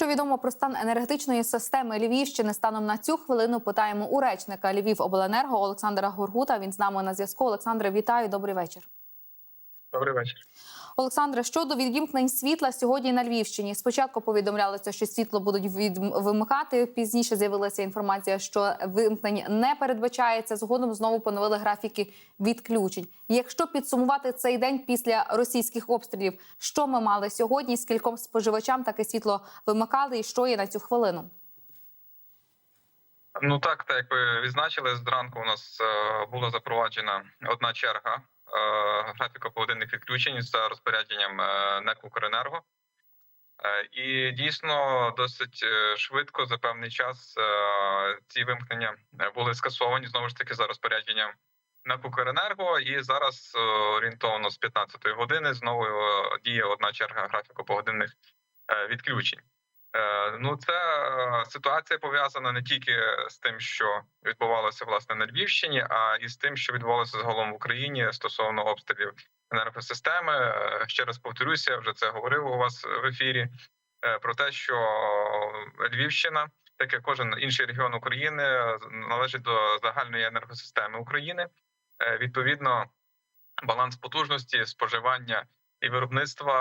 Що відомо про стан енергетичної системи Львівщини станом на цю хвилину питаємо у речника Львівобленерго Олександра Горгута. Він з нами на зв'язку. Олександре, вітаю. Добрий вечір. Добрий вечір. Олександре, щодо відімкнень світла сьогодні на Львівщині. Спочатку повідомлялося, що світло будуть від... вимикати. Пізніше з'явилася інформація, що вимкнень не передбачається. Згодом знову поновили графіки відключень. Якщо підсумувати цей день після російських обстрілів, що ми мали сьогодні? Скільком споживачам таке світло вимикали, і що є на цю хвилину? Ну так, так як ви відзначили, зранку у нас е, була запроваджена одна черга графіка погодинних відключень за розпорядженням е, НЕК «Укренерго». Е, І дійсно досить е, швидко за певний час е, ці вимкнення е, були скасовані знову ж таки за розпорядженням НЕК «Укренерго». І зараз е, орієнтовно з 15-ї години знову е, діє одна черга графіку погодинних е, відключень. Е, Ну, ця е, ситуація пов'язана не тільки з тим, що відбувалося власне на Львівщині, а і з тим, що відбувалося загалом в Україні стосовно обстрілів енергосистеми. Е, Ще раз повторюся, вже це говорив у вас в ефірі. Про те, що Львівщина, так як кожен інший регіон України, належить до загальної енергосистеми України. Відповідно, баланс потужності споживання і виробництва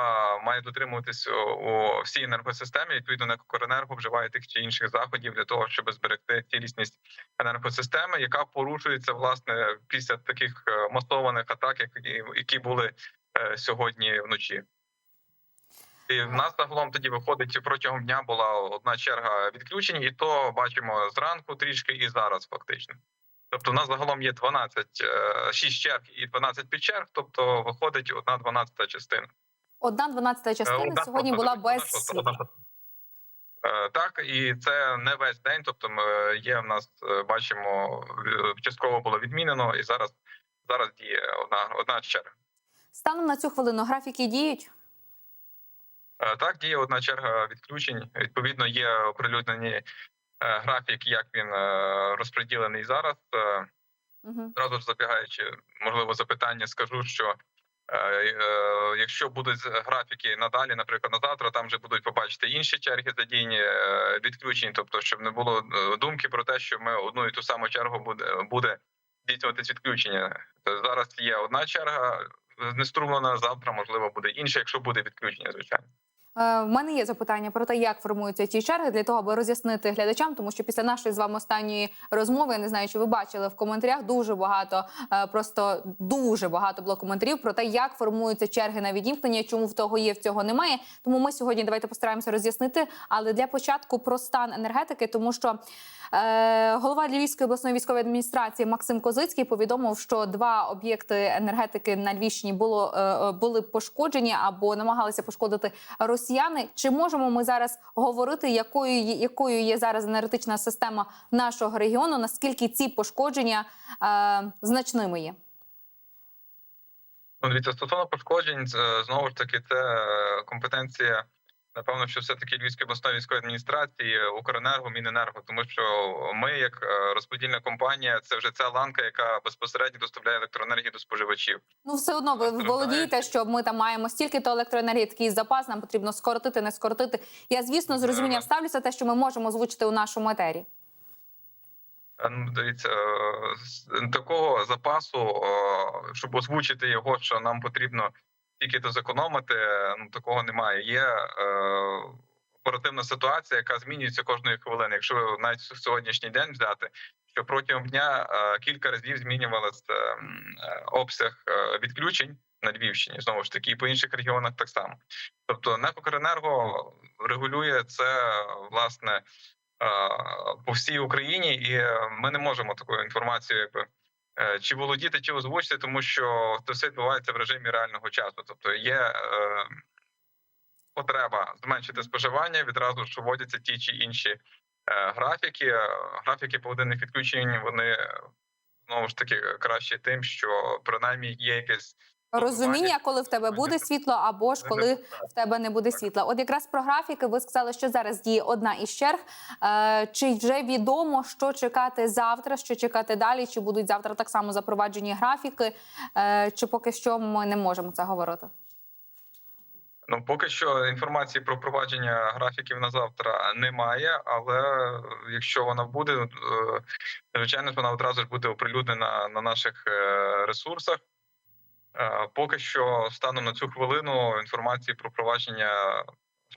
має дотримуватись у- всій енергосистемі. Відповідно, «Некокоренерго» вживає тих чи інших заходів для того, щоб зберегти цілісність енергосистеми, яка порушується власне після таких е, масованих атак, які, які були е, сьогодні вночі. І в нас загалом тоді виходить протягом дня була одна черга відключень, і то бачимо зранку трішки, і зараз фактично. Тобто, у нас загалом є 12, е, 6 черг і 12 підчерг, тобто виходить одна 12 частина. Одна дванадцята Е, частина одна сьогодні була одна без світла. Е, Так, і це не весь день. Тобто, ми є в нас, е, бачимо, е, частково було відмінено, і зараз зараз діє одна одна черга. Станом на цю хвилину графіки діють. Е, Так, діє одна черга відключень. Відповідно, є оприлюднені е, графік, як він е, розподілений зараз. Е, Угу. Зразу ж забігаючи, можливо, запитання, скажу, що е, е, якщо будуть графіки надалі, наприклад, на завтра, там вже будуть побачити інші черги задіяні е, відключень, тобто, щоб не було е, думки про те, що ми одну і ту саму чергу буде буде здійснюватись відключення. Зараз є одна черга знеструмлена, завтра можливо буде інша, якщо буде відключення, звичайно. Е, В мене є запитання про те, як формуються ті черги для того, аби роз'яснити глядачам, тому що після нашої з вами останньої розмови, я не знаю, чи ви бачили в коментарях дуже багато, е, просто дуже багато було коментарів про те, як формуються черги на відімкнення, чому в того є, в цього немає. Тому ми сьогодні давайте постараємося роз'яснити. Але для початку про стан енергетики, тому що е, голова Львівської обласної військової адміністрації Максим Козицький повідомив, що два об'єкти енергетики на Львівщині було е, е, були пошкоджені або намагалися пошкодити росіяни. Чи можемо ми зараз говорити, якою є- якою є зараз енергетична система нашого регіону? Наскільки ці пошкодження е, значними є? Ну, дивіться, стосовно пошкоджень, знову ж таки, це е, компетенція. Напевно, що все таки Львівської обласної військової адміністрації, Укренерго, Міненерго, тому що ми, як е, розподільна компанія, це вже ця ланка, яка безпосередньо доставляє електроенергію до споживачів. Ну, все одно ви володієте, що ми там маємо стільки то електроенергії, такий запас. Нам потрібно скоротити, не скоротити. Я звісно з розумінням ставлюся те, що ми можемо озвучити у нашому етері. Ну, дивіться, е, такого запасу, е, щоб озвучити його, що нам потрібно тільки то зекономити, ну такого немає. Є е, оперативна ситуація, яка змінюється кожної хвилини. Якщо навіть сьогоднішній день взяти, що протягом дня е, кілька разів змінювався е, е, обсяг е, відключень на Львівщині, знову ж таки, і по інших регіонах так само. Тобто НЕК «Укренерго» регулює це власне е, по всій Україні, і ми не можемо такою інформацією, якби. Е, Чи володіти, чи озвучити, тому що це все відбувається в режимі реального часу. Тобто є е, потреба зменшити споживання, відразу ж вводяться ті чи інші е, графіки. Графіки поводинних відключень вони знову ж таки кращі тим, що принаймні є якесь Розуміння, коли в тебе буде світло, або ж коли в тебе не буде світла. От якраз про графіки ви сказали, що зараз діє одна із черг. Е, чи вже відомо, що чекати завтра, що чекати далі? Чи будуть завтра так само запроваджені графіки? Е, чи поки що ми не можемо це говорити? Ну, поки що інформації про впровадження графіків на завтра немає, але якщо вона буде, е, звичайно, вона одразу ж буде оприлюднена на наших ресурсах. Е, Поки що станом на цю хвилину інформації про провадження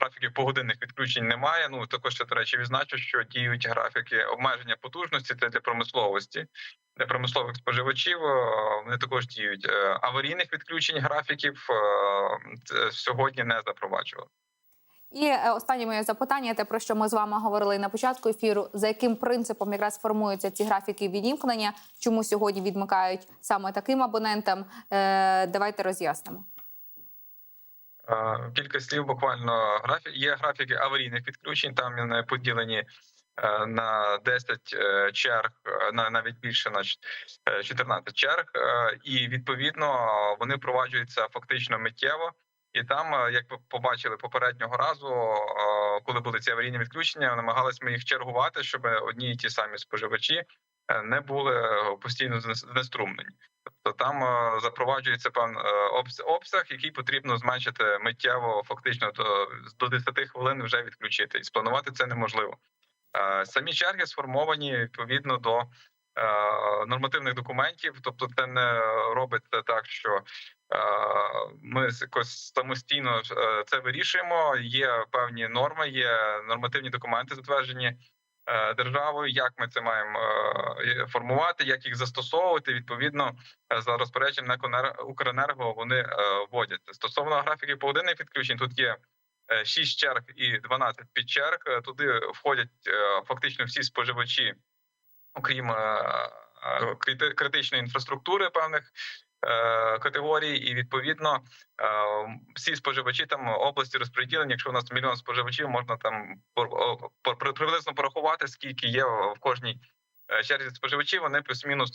графіків погодинних відключень немає. Ну також я, до речі, відзначу, що діють графіки обмеження потужності. Це для промисловості, для промислових споживачів. е, Вони також діють Е, аварійних відключень графіків сьогодні не запроваджували. І е, останнє моє запитання, те про що ми з вами говорили на початку ефіру. За яким принципом якраз формуються ці графіки відімкнення? Чому сьогодні відмикають саме таким абонентам? Е, давайте роз'яснимо. Е, Кілька слів буквально графік. Є графіки аварійних відключень. Там поділені на 10 е, черг, на навіть більше на ч- е, 14 черг, і відповідно вони впроваджуються фактично миттєво. І там, е, як ви побачили попереднього разу, е, коли були ці аварійні відключення, намагалися ми їх чергувати, щоб одні і ті самі споживачі е, не були постійно знес- знеструмлені. Тобто там запроваджується е, обсяг, який потрібно зменшити миттєво, фактично до, до 10 хвилин вже відключити. І спланувати це неможливо. Самі черги сформовані відповідно до нормативних документів, тобто це не робиться так, що е, ми якось самостійно е, це вирішуємо. Є певні норми, є нормативні документи, затверджені е, державою. Як ми це маємо е, формувати, як їх застосовувати відповідно е, за розпорядженням НЕК «Укренер- Укренерго вони е, вводяться. Стосовно графіків погодинних відключень, тут є. 6 черг і 12 підчерг. Е, Туди входять е, фактично всі споживачі, окрім е, е, критичної інфраструктури певних е, категорій, і відповідно всі споживачі там області розподілені. Якщо у нас мільйон споживачів, можна там приблизно порахувати, скільки є в кожній черзі споживачів. Вони плюс-мінус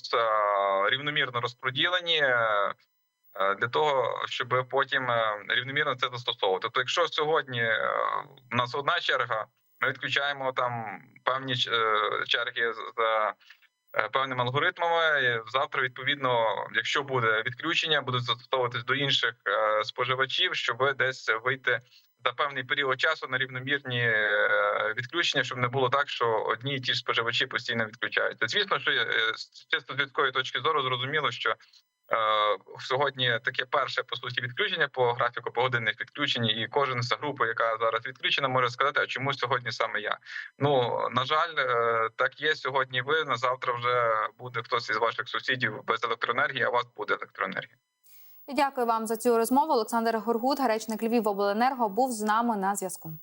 рівномірно розподілені. Для того щоб потім рівномірно це застосовувати. Тобто, якщо сьогодні у нас одна черга, ми відключаємо там певні е, черги за е, певними алгоритмами. Завтра, відповідно, якщо буде відключення, будуть застосовуватись до інших е, споживачів, щоб десь вийти за певний період часу на рівномірні відключення, щоб не було так, що одні і ті ж споживачі постійно відключаються. Звісно, що чисто з точки зору зрозуміло, що Сьогодні таке перше по суті відключення по графіку погодинних відключень, і кожен з групи, яка зараз відключена, може сказати, а чому сьогодні саме я. Ну на жаль, е, так є сьогодні. Ви на завтра вже буде хтось із ваших сусідів без електроенергії, а у вас буде електроенергія. Дякую вам за цю розмову. Олександр Горгут, речник Львів обленерго, був з нами на зв'язку.